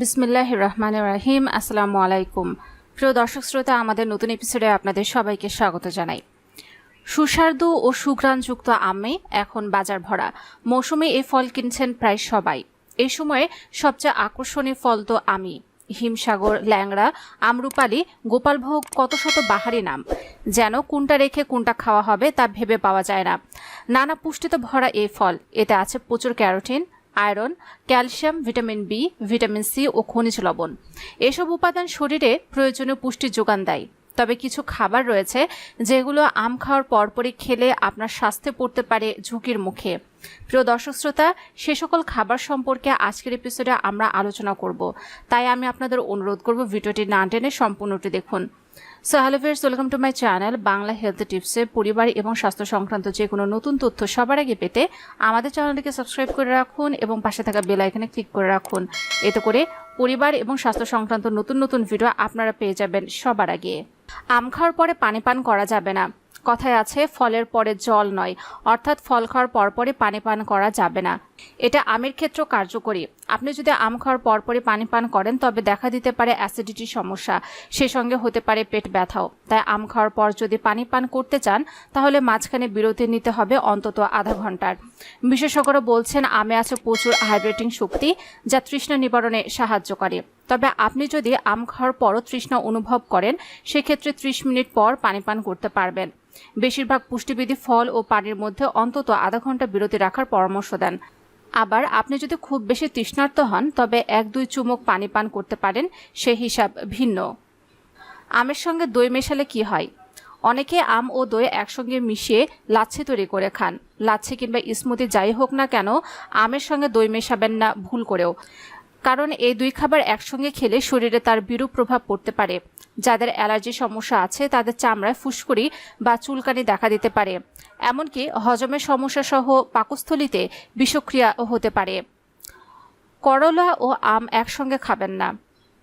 বিসমিল্লাহ রহমান রাহিম। আসসালামু আলাইকুম প্রিয় দর্শক শ্রোতা, আমাদের নতুন এপিসোডে আপনাদের সবাইকে স্বাগত জানাই। সুস্বাদু ও সুঘ্রাণযুক্ত আমে এখন বাজার ভরা। মৌসুমে এই ফল কিনছেন প্রায় সবাই। এই সময়ে সবচেয়ে আকর্ষণীয় ফল তো আমি। হিমসাগর, ল্যাংড়া, আমরুপালি, গোপালভোগ, কত শত বাহারি নাম। যেন কোনটা রেখে কোনটা খাওয়া হবে তা ভেবে পাওয়া যায় না। নানা পুষ্টিতে ভরা এই ফল। এতে আছে প্রচুর carotene iron, calcium, vitamin B, vitamin C ও খনিজ লবণ। এসব উপাদান শরীরে প্রয়োজনীয় পুষ্টি যোগান দেয়। তবে কিছু খাবার রয়েছে যেগুলো আম খাওয়ার পরপরই খেলে আপনার স্বাস্থ্যে পড়তে পারে ঝুঁকির মুখে। প্রিয় দর্শক শ্রোতা, সে সকল খাবার সম্পর্কে আজকের এপিসোডে আমরা আলোচনা করব। তাই আমি আপনাদের অনুরোধ করব ভিডিওটি না টেনে সম্পূর্ণটি দেখুন। So hello friends welcome to my channel Bangla health টিপসে। পরিবার এবং স্বাস্থ্য সংক্রান্ত যে কোনো নতুন তথ্য সবার আগে পেতে আমাদের চ্যানেলটিকে সাবস্ক্রাইব করে রাখুন এবং পাশে থাকা বেল আইকনে ক্লিক করে রাখুন। এতে করে পরিবার এবং স্বাস্থ্য সংক্রান্ত নতুন নতুন ভিডিও আপনারা পেয়ে যাবেন সবার আগে। আম খাওয়ার পরে পানি পান করা যাবে না। কথায় আছে, ফলের পরে জল নয়। অর্থাৎ ফল খাওয়ার পরপরই পানি পান করা যাবে না। এটা আমের ক্ষেত্রেও কার্যকরী। আপনি যদি আম খাওয়ার পরপরই পানি পান করেন, তবে দেখা দিতে পারে অ্যাসিডিটির সমস্যা। সে সঙ্গে হতে পারে পেট ব্যথাও। তাই আম খাওয়ার পর যদি পানি পান করতে চান, তাহলে মাঝখানে বিরতি নিতে হবে অন্তত আধা ঘণ্টার। বিশেষজ্ঞরা বলছেন, আমে আছে প্রচুর হাইড্রেটিং শক্তি, যা তৃষ্ণা নিবারণে সাহায্য করে। তবে আপনি যদি আম খাওয়ার পরও তৃষ্ণা অনুভব করেন, সেক্ষেত্রে ত্রিশ মিনিট পর পানি পান করতে পারবেন। বেশিরভাগ পুষ্টিবিধি ফল ও পানির মধ্যে অন্তত আধা ঘণ্টা বিরতি রাখার পরামর্শ দেন। আবার আপনি যদি খুব বেশি তৃষ্ণার্ত হন, তবে এক দুই চুমুক পানি পান করতে পারেন, সে হিসাব ভিন্ন। আমের সঙ্গে দই মেশালে কি হয়? অনেকে আম ও দই একসঙ্গে মিশিয়ে লাচ্ছি তৈরি করে খান। লাচ্ছি কিংবা স্মুদি যাই হোক না কেন, আমের সঙ্গে দই মেশাবেন না, ভুল করেও। কারণ এই দুই খাবার একসঙ্গে খেলে শরীরে তার বিরূপ প্রভাব পড়তে পারে। যাদের অ্যালার্জি সমস্যা আছে, তাদের চামড়ায় ফুসকুড়ি বা চুলকানি দেখা দিতে পারে। এমনকি হজমের সমস্যা সহ পাকস্থলিতে বিষক্রিয়া হতে পারে। করলা ও আম একসঙ্গে খাবেন না।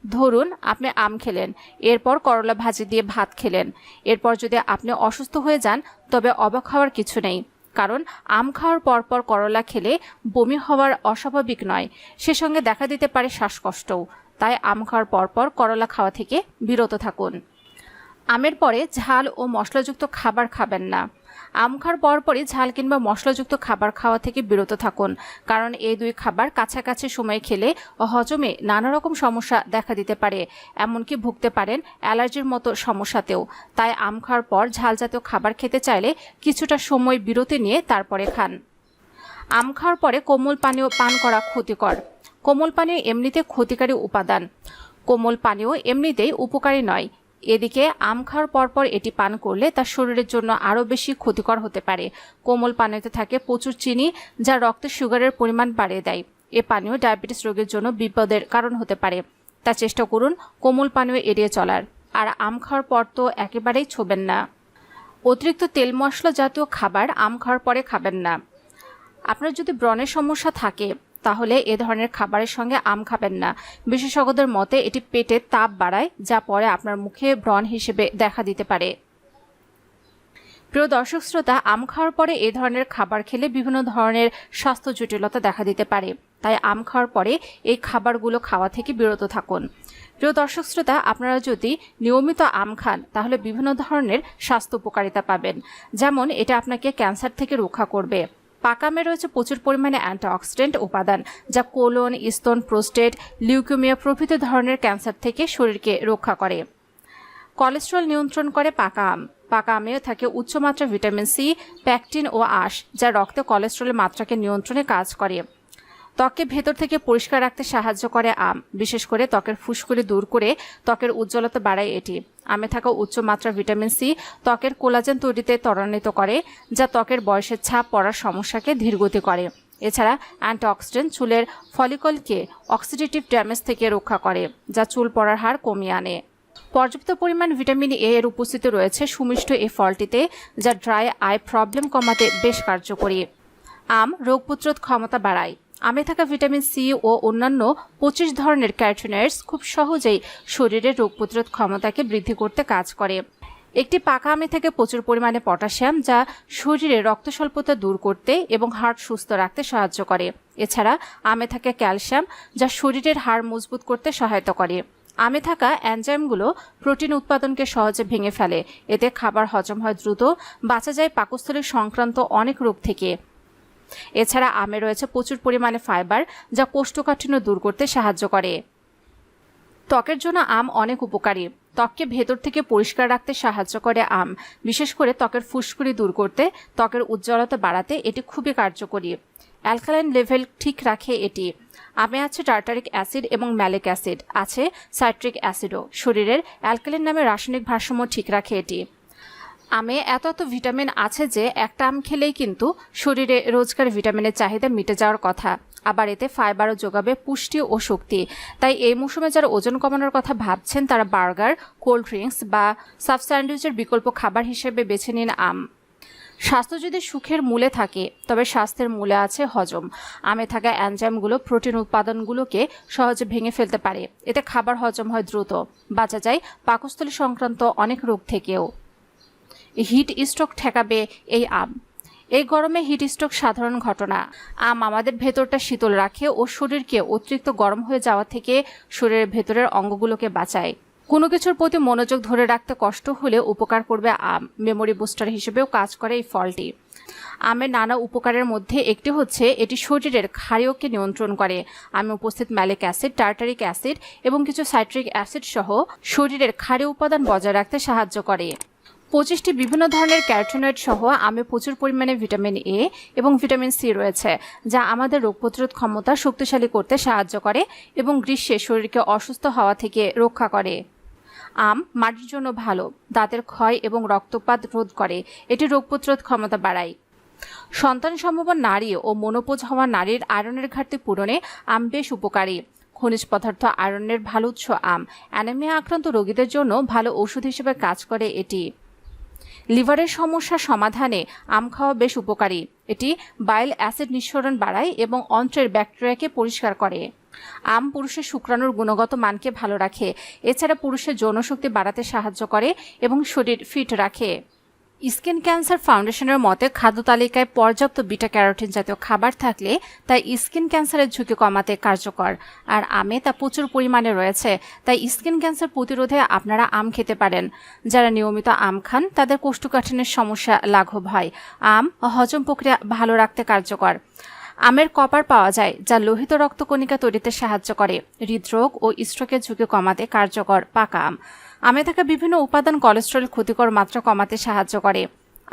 ধরুন, আপনি আম খেলেন, এরপর করলা ভাজি দিয়ে ভাত খেলেন। এরপর যদি আপনি অসুস্থ হয়ে যান, তবে অবাক হওয়ার কিছু নেই। কারণ আম খাওয়ার পরপর করলা খেলে বমি হওয়ার অস্বাভাবিক নয়। সে সঙ্গে দেখা দিতে পারে শ্বাসকষ্টও। তাই আম খাওয়ার পরপর করলা খাওয়া থেকে বিরত থাকুন। আমের পরে ঝাল ও মশলাযুক্ত খাবার খাবেন না। আম খাওয়ার পরপরই ঝাল কিংবা মশলাযুক্ত খাবার খাওয়া থেকে বিরত থাকুন, কারণ এই দুই খাবার কাছাকাছি সময়ে খেলে হজমে নানা রকম সমস্যা দেখা দিতে পারে, এমনকি ভুগতে পারেন অ্যালার্জির মতো সমস্যাতেও। তাই আম খাওয়ার পর ঝাল জাতীয় খাবার খেতে চাইলে কিছুটা সময় বিরতি নিয়ে তারপরে খান। আম খাওয়ার পরে কোমল পানীয় পান করা ক্ষতিকর। কোমল পানীয় এমনিতে ক্ষতিকারী উপাদান। কোমল পানীয় এমনিতেই উপকারী নয়। এদিকে আম খাওয়ার পরপর এটি পান করলে তার শরীরের জন্য আরও বেশি ক্ষতিকর হতে পারে। কোমল পানীয়তে থাকে প্রচুর চিনি, যা রক্তে সুগারের পরিমাণ বাড়িয়ে দেয়। এ পানীয় ডায়াবেটিস রোগের জন্য বিপদের কারণ হতে পারে। তা চেষ্টা করুন কোমল পানীয় এড়িয়ে চলার। আর আম খাওয়ার পর তো একেবারেই ছোবেন না। অতিরিক্ত তেল মশলা জাতীয় খাবার আম খাওয়ার পরে খাবেন না। আপনার যদি ব্রণের সমস্যা থাকে তাহলে এ ধরনের খাবারের সঙ্গে আম খাবেন না। বিশেষজ্ঞদের মতে এটি পেটে তাপ বাড়ায়, যা পরে আপনার মুখে ব্রণ হিসেবে দেখা দিতে পারে। প্রিয় দর্শক শ্রোতা, আম খাওয়ার পরে এ ধরনের খাবার খেলে বিভিন্ন ধরনের স্বাস্থ্য জটিলতা দেখা দিতে পারে। তাই আম খাওয়ার পরে এই খাবারগুলো খাওয়া থেকে বিরত থাকুন। প্রিয় দর্শক শ্রোতা, আপনারা যদি নিয়মিত আম খান, তাহলে বিভিন্ন ধরনের স্বাস্থ্য উপকারিতা পাবেন। যেমন এটা আপনাকে ক্যান্সার থেকে রক্ষা করবে। পাকামে রয়েছে প্রচুর পরিমাণে অ্যান্টিঅক্সিডেন্ট উপাদান, যা কোলন, স্তন প্রোস্টেট লিউকেমিয়া প্রভৃতি ধরনের ক্যান্সার থেকে শরীরকে রক্ষা করে। কোলেস্ট্রল নিয়ন্ত্রণ করে পাকা আম পাকা আমেও থাকে উচ্চমাত্রা ভিটামিন সি প্যাকটিন ও আঁশ, যা রক্তে কোলেস্ট্রলের মাত্রাকে নিয়ন্ত্রণে কাজ করে। ত্বককে ভেতর থেকে পরিষ্কার রাখতে সাহায্য করে আম, বিশেষ করে ত্বকের ফুসকুলি দূর করে ত্বকের উজ্জ্বলতা বাড়ায় এটি। আমে থাকা উচ্চ মাত্রা ভিটামিন সি ত্বকের কোলাজেন তৈরিতে ত্বরান্বিত করে, যা ত্বকের বয়সের ছাপ পড়ার সমস্যাকে ধীরগতি করে। এছাড়া অ্যান্টিঅক্সিডেন্ট চুলের ফলিকলকে অক্সিডেটিভ ড্যামেজ থেকে রক্ষা করে, যা চুল পড়ার হার কমিয়ে আনে। পর্যাপ্ত পরিমাণ ভিটামিন এ এর উপস্থিতি রয়েছে সুমিষ্ট এই ফলটিতে, যা ড্রাই আই প্রবলেম কমাতে বেশ কার্যকরী। আম রোগ প্রতিরোধ ক্ষমতা বাড়ায়। আমে থাকা ভিটামিন সি ও অন্যান্য পঁচিশ ধরনের ক্যারোটিনয়েডস খুব সহজেই শরীরের রোগ প্রতিরোধ ক্ষমতাকে বৃদ্ধি করতে কাজ করে। একটি পাকা আমে থেকে প্রচুর পরিমাণে পটাশিয়াম যা শরীরে রক্ত স্বল্পতা দূর করতে এবং হার্ট সুস্থ রাখতে সাহায্য করে। এছাড়া আমে থাকে ক্যালসিয়াম যা শরীরের হাড় মজবুত করতে সহায়তা করে। আমে থাকা অ্যানজাইমগুলো প্রোটিন উৎপাদনকে সহজে ভেঙে ফেলে। এতে খাবার হজম হয় দ্রুত, বাঁচা যায় পাকস্থলী সংক্রান্ত অনেক রোগ থেকে। এছাড়া আমে রয়েছে প্রচুর পরিমাণে ফাইবার, যা কোষ্ঠকাঠিন্য দূর করতে সাহায্য করে। ত্বকের জন্য আম অনেক উপকারী। ত্বককে ভেতর থেকে পরিষ্কার রাখতে সাহায্য করে আম। বিশেষ করে ত্বকের ফুসকুড়ি দূর করতে, ত্বকের উজ্জ্বলতা বাড়াতে এটি খুবই কার্যকরী। অ্যালকালাইন লেভেল ঠিক রাখে এটি। আমে আছে টার্টারিক অ্যাসিড এবং ম্যালিক অ্যাসিড, আছে সাইট্রিক অ্যাসিডও। শরীরের অ্যালকালিন নামে রাসায়নিক ভারসাম্য ঠিক রাখে এটি। আমে এত এত ভিটামিন আছে যে একটা আম খেলেই কিন্তু শরীরে রোজকার ভিটামিনের চাহিদা মিটে যাওয়ার কথা। আবার এতে ফাইবারও যোগাবে পুষ্টি ও শক্তি। তাই এই মৌসুমে যারা ওজন কমানোর কথা ভাবছেন, তারা বার্গার, কোল্ড ড্রিঙ্কস বা সাব স্যান্ডউইচের বিকল্প খাবার হিসেবে বেছে নিন আম। স্বাস্থ্য যদি সুখের মূলে থাকে, তবে স্বাস্থ্যের মূলে আছে হজম। আমে থাকা অ্যানজাইমগুলো প্রোটিন উৎপাদনগুলোকে সহজে ভেঙে ফেলতে পারে। এতে খাবার হজম হয় দ্রুত। বাঁচা যায় পাকস্থলী সংক্রান্ত অনেক রোগ থেকেও। হিট স্ট্রোক ঠেকাবে এই আম। এই গরমে হিট স্ট্রোক সাধারণ ঘটনা। আম আমাদের ভেতরটা শীতল রাখে ও শরীরকে অতিরিক্ত গরম হয়ে যাওয়া থেকে শরীরের ভেতরের অঙ্গগুলোকে বাঁচায়। কোনো কিছুর প্রতি মনোযোগ ধরে রাখতে কষ্ট হলে উপকার করবে আম। মেমোরি বুস্টার হিসেবেও কাজ করে এই ফলটি। আমের নানা উপকারের মধ্যে একটি হচ্ছে, এটি শরীরের ক্ষারীয়কে নিয়ন্ত্রণ করে। আমে উপস্থিত ম্যালিক অ্যাসিড, টার্টারিক অ্যাসিড এবং কিছু সাইট্রিক অ্যাসিড সহ শরীরের ক্ষারীয় উপাদান বজায় রাখতে সাহায্য করে। পঁচিশটি বিভিন্ন ধরনের ক্যারোটিনয়েড সহ আমে প্রচুর পরিমাণে ভিটামিন এ এবং ভিটামিন সি রয়েছে, যা আমাদের রোগ প্রতিরোধ ক্ষমতা শক্তিশালী করতে সাহায্য করে এবং গ্রীষ্মে শরীরকে অসুস্থ হওয়া থেকে রক্ষা করে। আম মাটির জন্য ভালো, দাঁতের ক্ষয় এবং রক্তপাত রোধ করে, এটি রোগ প্রতিরোধ ক্ষমতা বাড়ায়। সন্তান সম্ভব নারী ও মনোপোজ হওয়া নারীর আয়রনের ঘাটতি পূরণে আম বেশ উপকারী। খনিজ পদার্থ আয়রনের ভালো উৎস আম। অ্যানেমিয়া আক্রান্ত রোগীদের জন্য ভালো ওষুধ হিসেবে কাজ করে এটি। লিভারের সমস্যা সমাধানে আম খাওয়া বেশ উপকারী। এটি বাইল অ্যাসিড নিঃসরণ বাড়ায় এবং অন্ত্রের ব্যাকটেরিয়াকে পরিষ্কার করে। আম পুরুষের শুক্রাণুর গুণগত মানকে ভালো রাখে। এছাড়া পুরুষের যৌনশক্তি বাড়াতে সাহায্য করে এবং শরীর ফিট রাখে। স্কিন ক্যান্সার ফাউন্ডেশনের মতে খাদ্য তালিকায় পর্যাপ্ত বিটা ক্যারোটিন জাতীয় খাবার থাকলে তাই স্কিন ক্যান্সারের ঝুঁকি কমাতে কার্যকর। আর আমে তা প্রচুর পরিমাণে রয়েছে, তাই স্কিন ক্যান্সার প্রতিরোধে আপনারা আম খেতে পারেন। যারা নিয়মিত আম খান, তাদের কোষ্ঠকাঠিন্যের সমস্যা লাঘব হয়। আম হজম প্রক্রিয়া ভালো রাখতে কার্যকর। আমের কপার পাওয়া যায়, যা লোহিত রক্তকণিকা তৈরিতে সাহায্য করে। হৃদরোগ ও স্ট্রোকের ঝুঁকি কমাতে কার্যকর পাকা আম। আমে থাকা বিভিন্ন উপাদান কোলেস্ট্রল ক্ষতিকর মাত্রা কমাতে সাহায্য করে।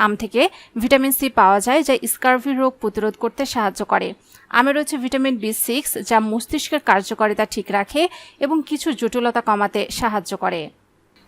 আম থেকে ভিটামিন সি পাওয়া যায়, যা স্কার্ভি রোগ প্রতিরোধ করতে সাহায্য করে। আমে রয়েছে ভিটামিন বি সিক্স যা মস্তিষ্কের কার্যকারিতা ঠিক রাখে এবং কিছু জটিলতা কমাতে সাহায্য করে।